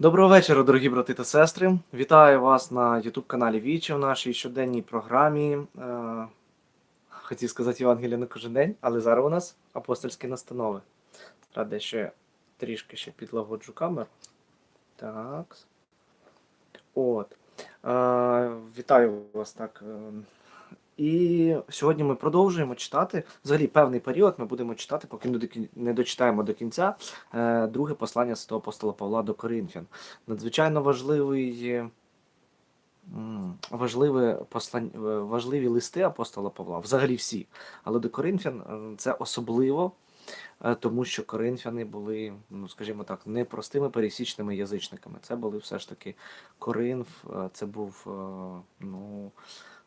Доброго вечора, дорогі брати та сестри. Вітаю вас на YouTube каналі Вічі в нашій щоденній програмі. Е, Хотів сказати Євангелія на кожен день, але зараз у нас апостольські настанови. Дещо я трішки ще підлагоджу камеру. Так. От. Е, Вітаю вас так. І сьогодні ми продовжуємо читати. Взагалі, певний період ми будемо читати, поки не дочитаємо до кінця. е, Друге послання святого апостола Павла до Коринфян. Надзвичайно важливий. м, Важливе послань... е, важливі листи апостола Павла, взагалі всі. Але до Коринфян е, це особливо, тому що коринфяни були, ну скажімо так, не простими пересічними язичниками. Це були все ж таки Коринф, це був ну,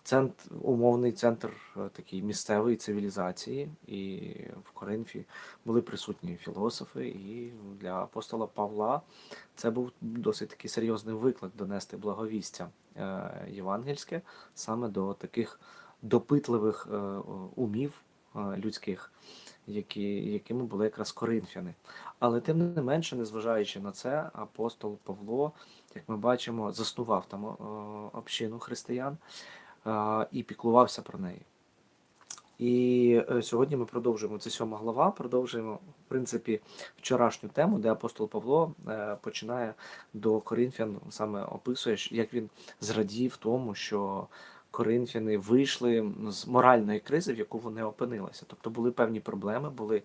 центр, умовний центр е, такий місцевої цивілізації, і в Коринфі були присутні філософи, і для апостола Павла це був досить такий серйозний виклик донести благовістя е, євангельське саме до таких допитливих е, умів людських, які, якими були якраз коринфяни. Але тим не менше, незважаючи на це, апостол Павло, як ми бачимо, заснував там общину християн і піклувався про неї. І е, сьогодні ми продовжуємо це сьома глава, продовжуємо, в принципі, вчорашню тему, де апостол Павло е, починає до Коринфян, саме описує, як він зрадів тому, що коринфяни вийшли з моральної кризи, в яку вони опинилися. Тобто були певні проблеми, були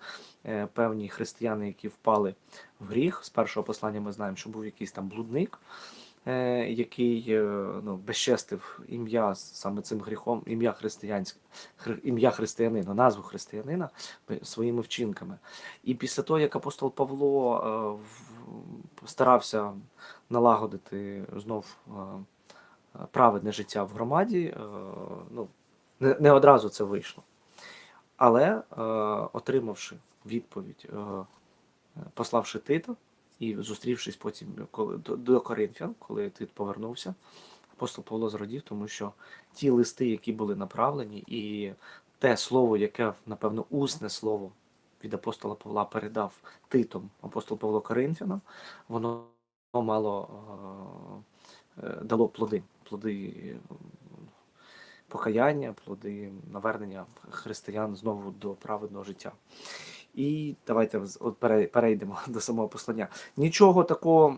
е, певні християни, які впали в гріх. З першого послання ми знаємо, що був якийсь там блудник, який е, ну, безчестив ім'я саме цим гріхом, ім'я християнське, ім'я християнина, назву християнина е, своїми вчинками. І після того, як апостол Павло е, старався налагодити знов е, праведне життя в громаді, е, ну, не, одразу це вийшло. Але е, отримавши відповідь, е, пославши Тита і зустрівшись потім до, Коринфян, коли Тит повернувся, апостол Павло зрадів, тому що ті листи, які були направлені, і те слово, яке, напевно, усне слово від апостола Павла передав Титом апостол Павло Коринфянам, воно мало е, е, дало плоди, плоди покаяння, плоди навернення християн знову до праведного життя. І давайте перейдемо до самого послання. Нічого такого.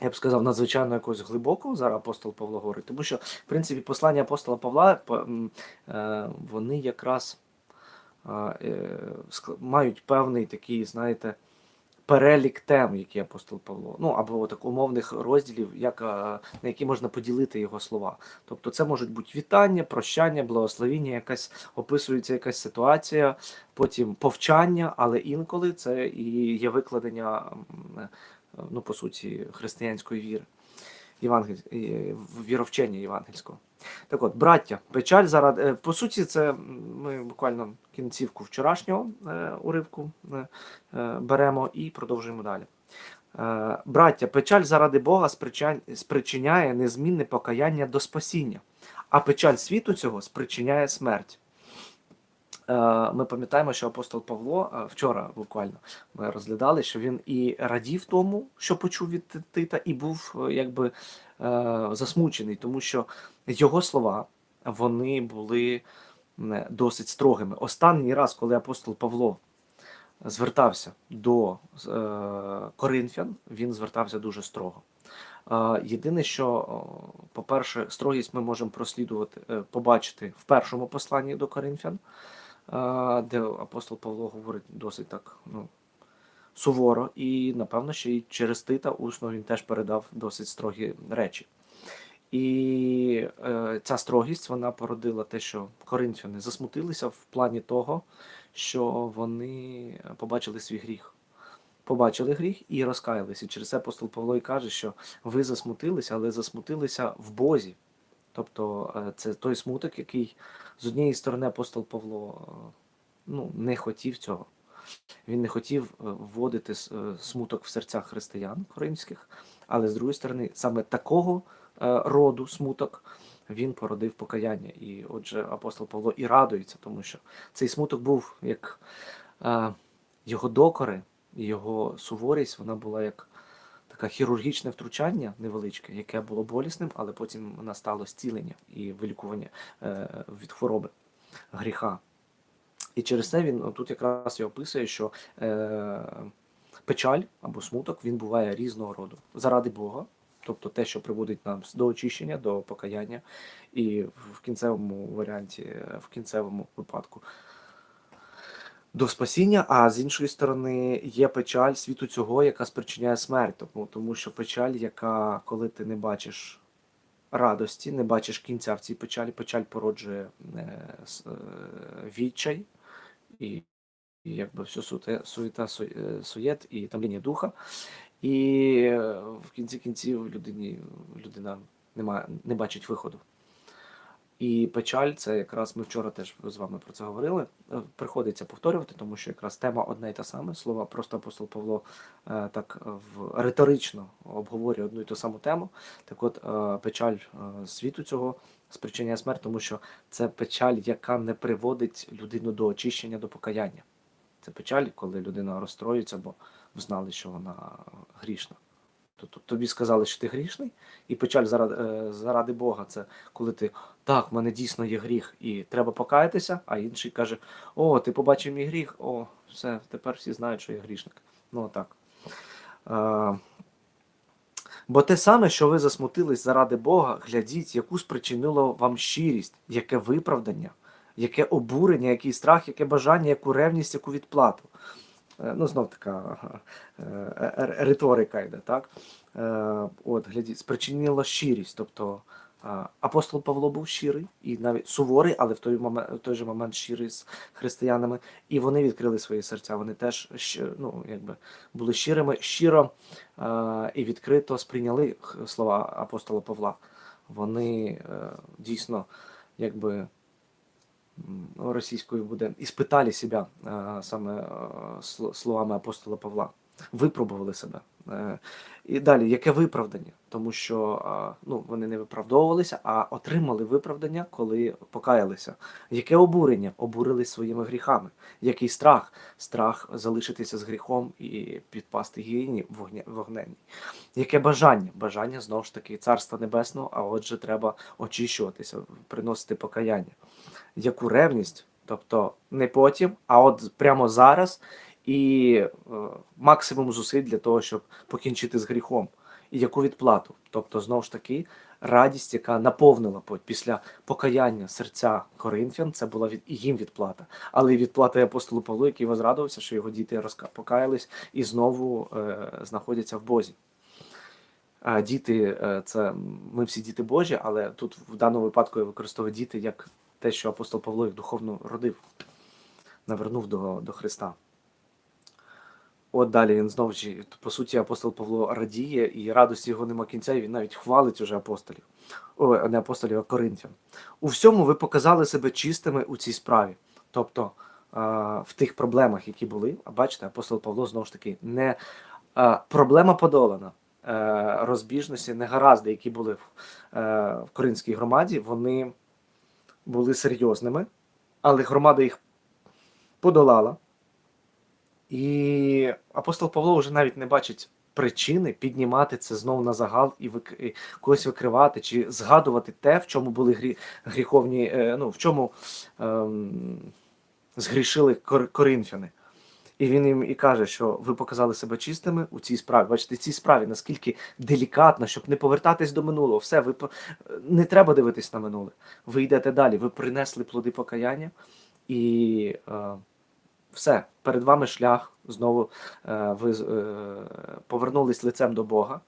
Я б сказав, надзвичайно якогось глибокого зараз апостол Павло говорить, тому що, в принципі, послання апостола Павла е, вони якраз е, мають певний такий, знаєте, перелік тем, які апостол Павло, ну або так умовних розділів, як, е, на які можна поділити його слова. Тобто це можуть бути вітання, прощання, благословіння, якась описується якась ситуація, потім повчання, але інколи це і є викладення, е, ну по суті, християнської віри. Євангель... віровчення євангельського. Так от, браття, печаль заради. е, По суті, це ми буквально кінцівку вчорашнього е, уривку е, беремо і продовжуємо далі. Браття, печаль заради Бога спричиняє незмінне покаяння до спасіння, а печаль світу цього спричиняє смерть. Е, Ми пам'ятаємо, що апостол Павло е, вчора буквально ми розглядали, що він і радів тому, що почув від Тита, і був е, якби засмучений, тому що його слова вони були досить строгими. Останній раз, коли апостол Павло звертався до коринфян, він звертався дуже строго. Єдине, що, по-перше, строгість ми можемо прослідувати, побачити в першому посланні до коринфян, де апостол Павло говорить досить так ну, суворо, і напевно, ще й через Тита усно він теж передав досить строгі речі. І е, ця строгість вона породила те, що коринфяни засмутилися в плані того, що вони побачили свій гріх. Побачили гріх і розкаялися. І через це апостол Павло і каже, що ви засмутилися, але засмутилися в Бозі. Тобто е, це той смуток, який з однієї сторони апостол Павло е, ну, не хотів цього. Він не хотів е, вводити е, смуток в серцях християн коринських, але з другої сторони, саме такого роду смуток він породив покаяння. І отже, апостол Павло і радується, тому що цей смуток був як його докори, його суворість, вона була як таке хірургічне втручання невеличке, яке було болісним, але потім настало зцілення і вилікування е, від хвороби гріха. І через це він тут якраз і описує, що е, печаль або смуток він буває різного роду заради Бога, тобто те, що приводить нам до очищення, до покаяння, і в кінцевому варіанті, в кінцевому випадку до спасіння, а з іншої сторони є печаль світу цього, яка спричиняє смерть. Тому, тому що печаль, яка, коли ти не бачиш радості, не бачиш кінця в цій печалі, печаль породжує е, е, відчай і, і якби всю суте, суєта, су- е, суєт і тамління духа. І е, в кінці кінців людині, людина не, має, не бачить виходу. І печаль, це якраз ми вчора теж з вами про це говорили. Е, Приходиться повторювати, тому що якраз тема одна й та сама. Слова просто апостол Павло е, так е, в риторично обговорює одну і ту саму тему. Так от печаль світу цього спричиняє смерть, тому що це печаль, яка не приводить людину до очищення, до покаяння. Це печаль, коли людина розстроюється, бо взнали, що вона грішна. Тобто тобі сказали, що ти грішний, і печаль заради, заради Бога це коли ти так, в мене дійсно є гріх, і треба покаятися, а інший каже: О, ти побачив мій гріх, о, все, тепер всі знають, що я грішник. Ну так. Е, бо те саме, що ви засмутились заради Бога, глядіть, яку спричинило вам щирість, яке виправдання, яке обурення, який страх, яке бажання, яку ревність, яку відплату. Е, Ну, знов така е, е, риторика йде, так? От, глядіть, спричинила щирість. Тобто апостол Павло був щирий і навіть суворий, але в той момент, в той же момент щирий з християнами. І вони відкрили свої серця. Вони теж ну, якби, були щирими, щиро і відкрито сприйняли слова апостола Павла. Вони е, дійсно якби російською буде іспитали себе е, саме е, словами апостола Павла, випробували себе. Е, І далі, яке виправдання? Тому що ну, вони не виправдовувалися, а отримали виправдання, коли покаялися. Яке обурення? Обурились своїми гріхами. Який страх? Страх залишитися з гріхом і підпасти гієні вогненній. Яке бажання? Бажання знову ж таки царства небесного, а отже, треба очищуватися, приносити покаяння. Яку ревність? Тобто не потім, а от прямо зараз, і е, максимум зусиль для того, щоб покінчити з гріхом. І яку відплату? Тобто, знову ж таки, радість, яка наповнила після покаяння серця Коринфян, це була від їм відплата. Але і відплата апостолу Павлу, який возрадувався, що його діти покаялись і знову е, знаходяться в Бозі. А діти е, це ми всі діти Божі, але тут в даному випадку я використовую діти як те, що апостол Павло їх духовно родив, навернув до, до Христа. От далі він знову ж, по суті, апостол Павло радіє, і радості його нема кінця, і він навіть хвалить уже апостолів. О, не апостолів, а коринфян. У всьому ви показали себе чистими у цій справі. Тобто в тих проблемах, які були, а бачите, апостол Павло знову ж таки не проблема подолана. Е, розбіжності, негаразди, які були е, в Коринській громаді, вони були серйозними, але громада їх подолала. І апостол Павло вже навіть не бачить причини піднімати це знову на загал і вик... когось викривати, чи згадувати те, в чому були грі... гріховні, е, ну, в чому ем... згрішили кор... коринфяни. І він їм і каже, що ви показали себе чистими у цій справі. Бачите, цій справі наскільки делікатно, щоб не повертатись до минулого. Все, ви не треба дивитись на минуле. Ви йдете далі. Ви принесли плоди покаяння, і е, все, перед вами шлях. Знову е, ви е, повернулись лицем до Бога,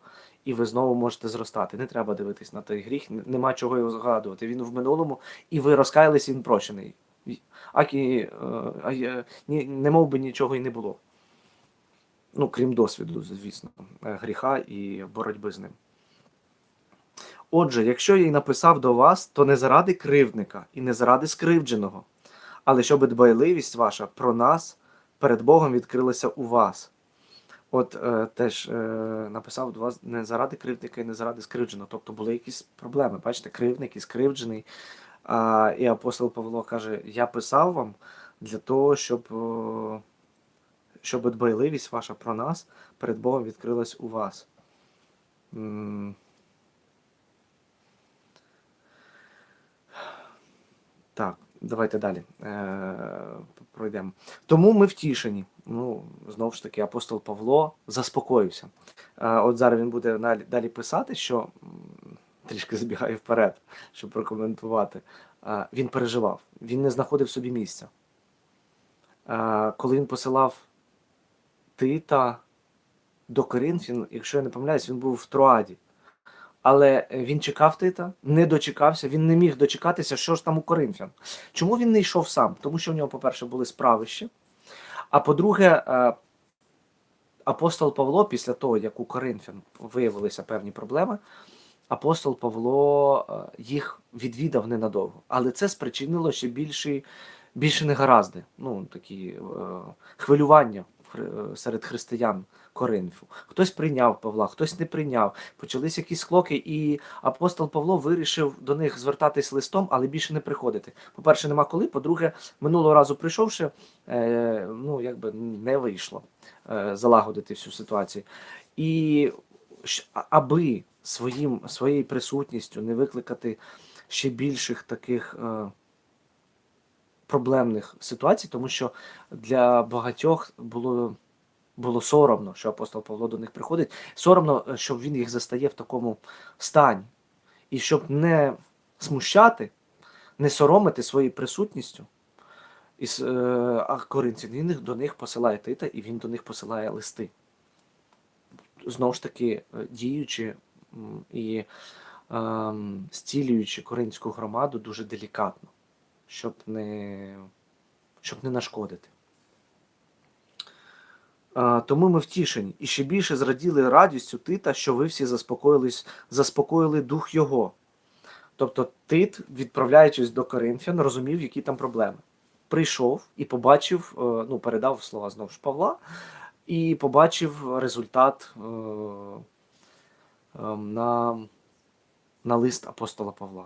і ви знову можете зростати. Не треба дивитись на той гріх, нема чого його згадувати. Він в минулому, і ви розкаялись, він прощений. Акі, е, не мов би нічого і не було. Ну, крім досвіду, звісно, гріха і боротьби з ним. Отже, якщо я й написав до вас, то не заради кривдника і не заради скривдженого, але щоб дбайливість ваша про нас перед Богом відкрилася у вас. От е, теж е, написав до вас не заради кривдника і не заради скривдженого. Тобто були якісь проблеми. Бачите, кривдник і скривджений. А, і апостол Павло каже: Я писав вам для того, щоб, о, щоб дбайливість ваша про нас перед Богом відкрилась у вас. Так, давайте далі е, пройдемо. Тому ми втішені. Ну, знову ж таки, апостол Павло заспокоївся. Е, от зараз він буде далі, далі писати, що трішки забігаю вперед, щоб прокоментувати. Е, він переживав, він не знаходив собі місця. Е, коли він посилав Тита до Коринфян, якщо я не помиляюсь, він був в Троаді. Але він чекав Тита, не дочекався, він не міг дочекатися, що ж там у Коринфян. Чому він не йшов сам? Тому що в нього, по-перше, були справи ще. А по-друге, е, апостол Павло, після того, як у Коринфян виявилися певні проблеми, апостол Павло е, їх відвідав ненадовго. Але це спричинило ще більші, більше негаразди, ну, такі е, хвилювання е, серед християн Коринфу. Хтось прийняв Павла, хтось не прийняв. Почались якісь склоки, і апостол Павло вирішив до них звертатись листом, але більше не приходити. По-перше, нема коли. По-друге, минулого разу прийшовши, е, ну якби не вийшло е, залагодити всю ситуацію. І аби своїм, своєю присутністю не викликати ще більших таких. Е, Проблемних ситуацій, тому що для багатьох було було соромно, що апостол Павло до них приходить. Соромно, е, що він їх застає в такому стані. І щоб не смущати, не соромити своєю присутністю, і, е, а коринців, він до них посилає Тита, і він до них посилає листи. Знову ж таки, е, діючи і ем, зцілюючи коринську громаду дуже делікатно, щоб не, щоб не нашкодити. Тому ми втішені і ще більше зраділи радістю Тита, що ви всі заспокоїлись, заспокоїли дух його. Тобто Тит, відправляючись до Коринфян, розумів, які там проблеми. Прийшов і побачив, е, ну, передав слова знову ж Павла, і побачив результат е, е, на, на лист апостола Павла.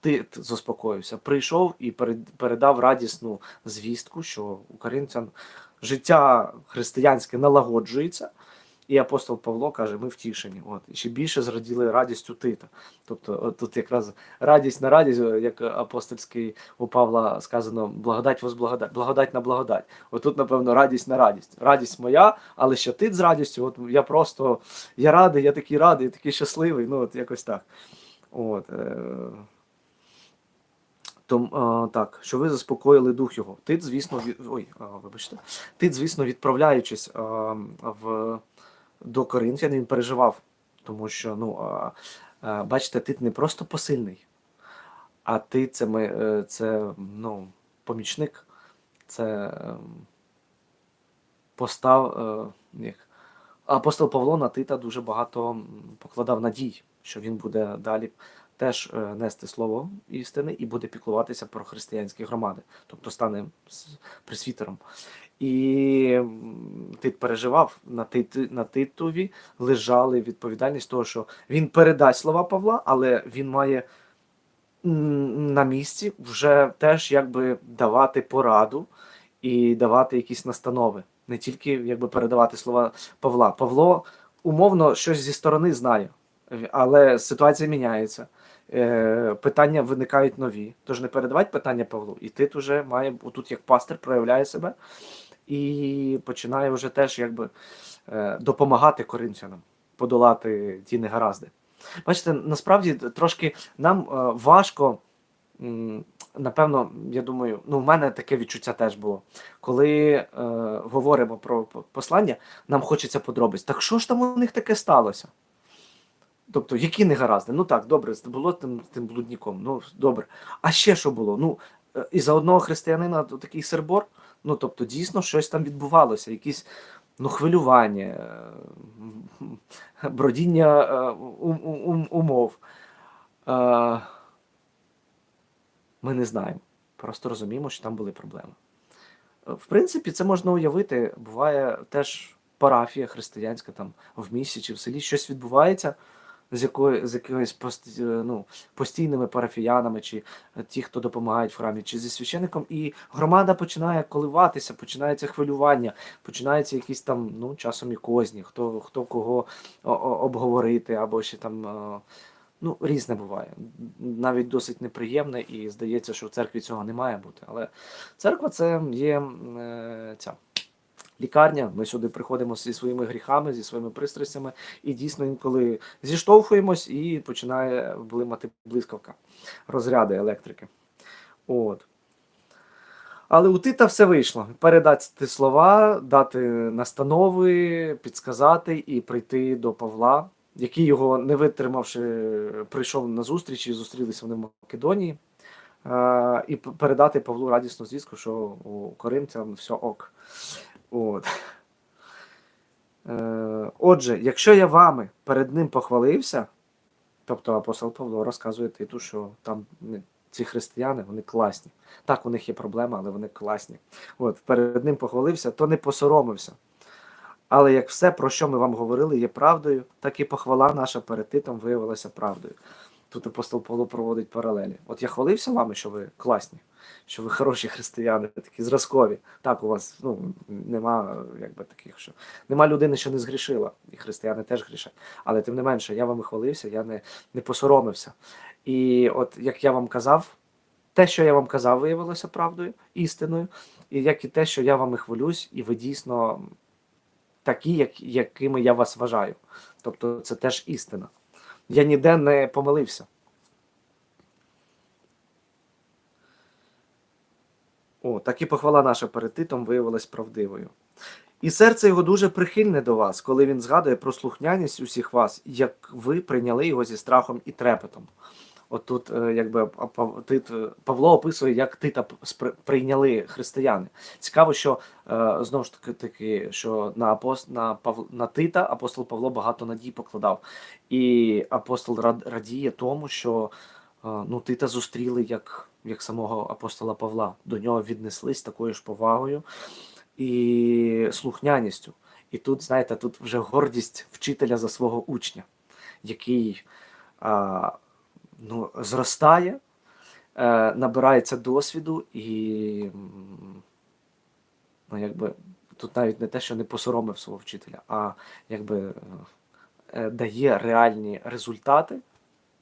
Тит заспокоївся, прийшов і передав радісну звістку, що у коринфян життя християнське налагоджується, і апостол Павло каже: ми втішені. От і ще більше зраділи радістю Тита. Тобто, от тут якраз радість на радість, як апостольський у Павла сказано, благодать вас благодать, на благодать. Отут, напевно, радість на радість. Радість моя, але ще Тит з радістю. От я просто я радий, я такий радий, я такий щасливий. Ну, от якось так. От, е, том, а, так, що ви заспокоїли дух його. Тит, звісно, від... ой, а, вибачте. Тит, звісно, відправляючись а, в, до Коринфян, він переживав, тому що, ну, а, а, бачите, Тит не просто посильний, а Тит це, ми, е, це ну, помічник, це ем, постав, е, як, апостол Павло на Тита дуже багато покладав надій, що він буде далі теж е, нести слово істини і буде піклуватися про християнські громади, тобто стане пресвітером. І Тит переживав на, Тит, на Титові лежали відповідальність того, що він передасть слова Павла, але він має на місці вже теж якби давати пораду і давати якісь настанови, не тільки якби передавати слова Павла. Павло умовно щось зі сторони знає, але ситуація міняється. Е, питання виникають нові. Тож не передавати питання Павлу. І Тит уже має тут як пастир проявляє себе і починає вже теж якби е, допомагати коринфянам подолати ті негаразди. Бачите, насправді трошки нам е, важко. Напевно, я думаю, ну в мене таке відчуття теж було. Коли е, говоримо про послання, нам хочеться подробиць. Так що ж там у них таке сталося? Тобто, які негаразди? Ну так, добре, було тим, тим блудніком. Ну добре. А ще що було? Ну, е, і за одного християнина то такий сербор. Ну тобто, дійсно щось там відбувалося, якісь ну, хвилювання, е, бродіння е, ум- ум- умов. Ми не знаємо. Просто розуміємо, що там були проблеми. В принципі, це можна уявити. Буває теж парафія християнська там в місті чи в селі, щось відбувається. З якої з якимись пост, е, ну, постійними парафіянами, чи е, ті, хто допомагають в храмі, чи зі священником, і громада починає коливатися, починається хвилювання, починаються якісь там, ну, часом і козні, хто, хто кого обговорити, або ще там. е, Ну, різне буває. Навіть досить неприємне, і здається, що в церкві цього не має бути. Але церква це є е, ця лікарня. Ми сюди приходимо зі своїми гріхами, зі своїми пристрастями, і дійсно інколи зіштовхуємось і починає блимати блискавка, розряди електрики. От. Але у Тита все вийшло. Передати слова, дати настанови, підсказати і прийти до Павла, який його, не витримавши, прийшов на зустріч і зустрілися вони в Македонії. Е, і передати Павлу радісну звістку, що у Коринтян все ок. От. Е, Отже, якщо я вами перед ним похвалився, тобто апостол Павло розказує Титу, що там ці християни вони класні. Так, у них є проблема, але вони класні. От, перед ним похвалився, то не посоромився. Але як все, про що ми вам говорили, є правдою, так і похвала наша перед Титом виявилася правдою. Тут апостол Павло проводить паралелі. От я хвалився вами, що ви класні, що ви хороші християни, такі зразкові. Так, у вас ну, нема якби таких, що нема людини, що не згрішила, і християни теж грішать. Але тим не менше, я вами хвалився, я не, не посоромився. І от як я вам казав, те, що я вам казав, виявилося правдою, істиною, і як і те, що я вами хвалюсь, і ви дійсно такі, як, якими я вас вважаю. Тобто це теж істина. Я ніде не помилився. О, так і похвала наша перед Титом виявилась правдивою. І серце його дуже прихильне до вас, коли він згадує про слухняність усіх вас, як ви прийняли його зі страхом і трепетом. От тут, е, якби Павло описує, як Тита прийняли християни. Цікаво, що е, знову ж таки, таки, що на апост, на, Пав, на Тита апостол Павло багато надій покладав. І апостол рад, радіє тому, що е, ну, Тита зустріли як, як самого апостола Павла. До нього віднеслись такою ж повагою і слухняністю. І тут, знаєте, тут вже гордість вчителя за свого учня, який ну, зростає, е, набирається досвіду і ну, якби, тут навіть не те, що не посоромив свого вчителя, а якби е, дає реальні результати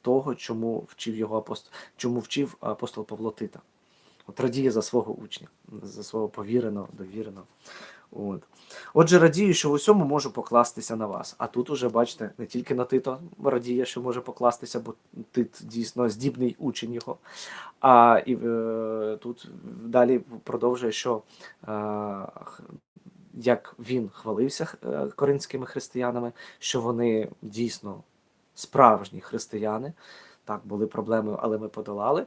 того, чому вчив його апостол, чому вчив апостол Павло Тита. От радіє за свого учня, за свого повіреного, довіреного. От. Отже, радію, що в усьому можу покластися на вас. А тут уже, бачите, не тільки на Тито радіє, що може покластися, бо Тит дійсно здібний учень його. А і е, тут далі продовжує, що е, як він хвалився е, коринськими християнами, що вони дійсно справжні християни. Так, були проблеми, але ми подолали.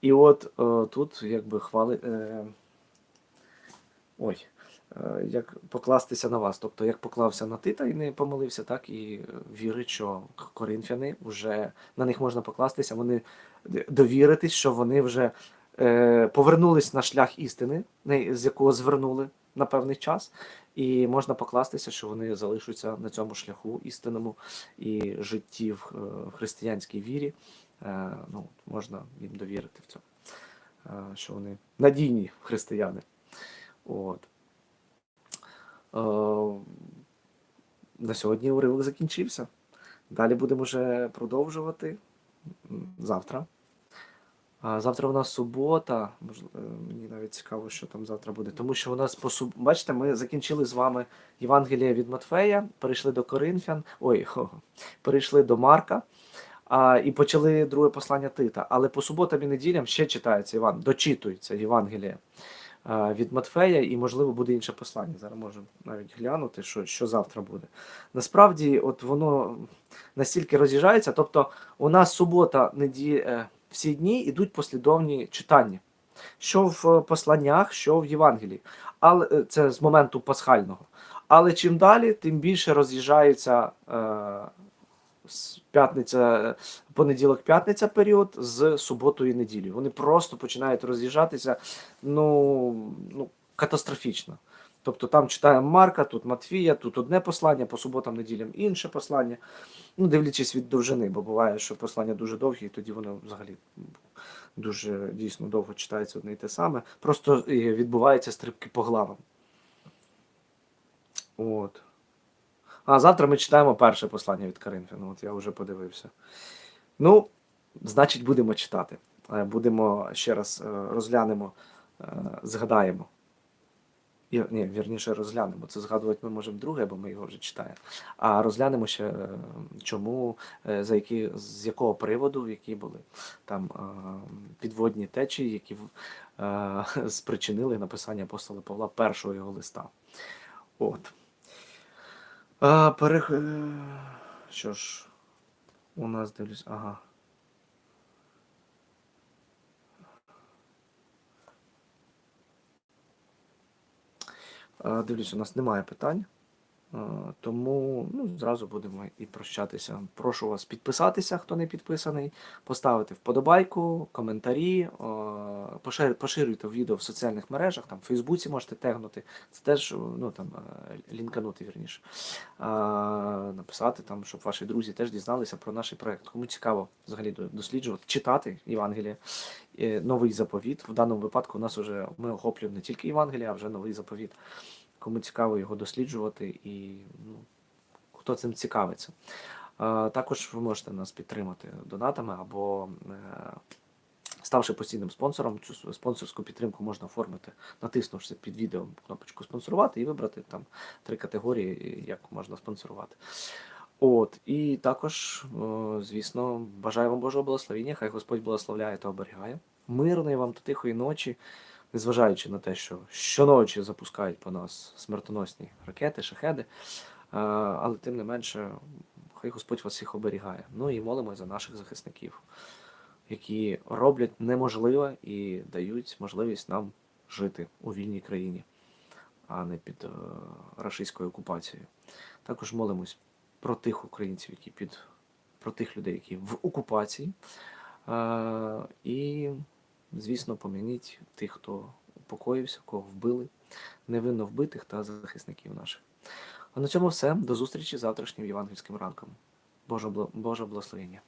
І от е, тут якби хвали. Е, ой, як покластися на вас. Тобто, як поклався на Тита і не помилився, так і е, вірить, що коринфяни вже на них можна покластися, вони довіритись, що вони вже е, повернулись на шлях істини, з якого звернули на певний час, і можна покластися, що вони залишаться на цьому шляху істинному і житті в е, християнській вірі. Е, ну, можна їм довірити в цьому, е, що вони надійні християни. От. Е, на сьогодні уривок закінчився. Далі будемо вже продовжувати завтра. Завтра у нас субота. Можливо, мені навіть цікаво, що там завтра буде. Тому що у нас по суб... бачите, ми закінчили з вами Євангеліє від Матфея, перейшли до Коринфян, ой, хо, перейшли до Марка а, і почали друге послання Тита. Але по суботам і неділям ще читається Іван, дочитується Євангеліє а, від Матфея, і, можливо, буде інше послання. Зараз можемо навіть глянути, що, що завтра буде. Насправді, от воно настільки роз'їжджається. Тобто, у нас субота, неді... е, всі дні йдуть послідовні читання. Що в посланнях, що в Євангелії. Але е, це з моменту пасхального. Але чим далі, тим більше роз'їжджається е, п'ятниця, понеділок, п'ятниця період з суботою і неділею. Вони просто починають роз'їжджатися ну, ну, катастрофічно. Тобто там читаємо Марка, тут Матвія, тут одне послання, по суботам, неділям інше послання. Ну, дивлячись від довжини, бо буває, що послання дуже довгі, і тоді воно взагалі дуже дійсно довго читається одне і те саме. Просто е, відбуваються стрибки по главам. От. А завтра ми читаємо перше послання від Коринфян. От я вже подивився. Ну, значить, будемо читати. Е, Будемо ще раз е, розглянемо, е, згадаємо. Ні, вірніше розглянемо. Це згадувати ми можемо друге, бо ми його вже читаємо. А розглянемо ще, чому, за які, з якого приводу, які були там підводні течії, які спричинили написання апостола Павла першого його листа. От. А, перех... е, Що ж, у нас дивлюсь, ага. Дивлюсь, у нас немає питань. Е, Тому ну, зразу будемо і прощатися. Прошу вас підписатися, хто не підписаний, поставити вподобайку, коментарі, е, поширюйте відео в соціальних мережах, там в Фейсбуці можете тегнути, це теж ну, там, е, лінканути вірніше. Е, Написати, там, щоб ваші друзі теж дізналися про наш проект. Кому цікаво взагалі досліджувати, читати Євангеліє, Е, новий заповіт. В даному випадку у нас вже ми охоплюємо не тільки Євангеліє, а вже новий заповіт кому цікаво його досліджувати і ну, хто цим цікавиться. Також ви можете нас підтримати донатами або е, ставши постійним спонсором. Цю спонсорську підтримку можна оформити, натиснувши під відео кнопочку спонсорувати і вибрати там три категорії, як можна спонсорувати. От, і також, звісно, бажаю вам Божого благословення, хай Господь благословляє та оберігає. Мирної вам та тихої ночі, незважаючи на те, що щоночі запускають по нас смертоносні ракети, шахеди. Е, Але тим не менше, хай Господь вас всіх оберігає. Ну і молимо за наших захисників, які роблять неможливе і дають можливість нам жити у вільній країні, а не під е, рашистською окупацією. Також молимось про тих українців, які під про тих людей, які в окупації. Е, і, звісно, помініть тих, хто упокоївся, кого вбили, невинно вбитих та захисників наших. А на цьому все. До зустрічі завтрашнім євангельським ранком. Боже, благословення.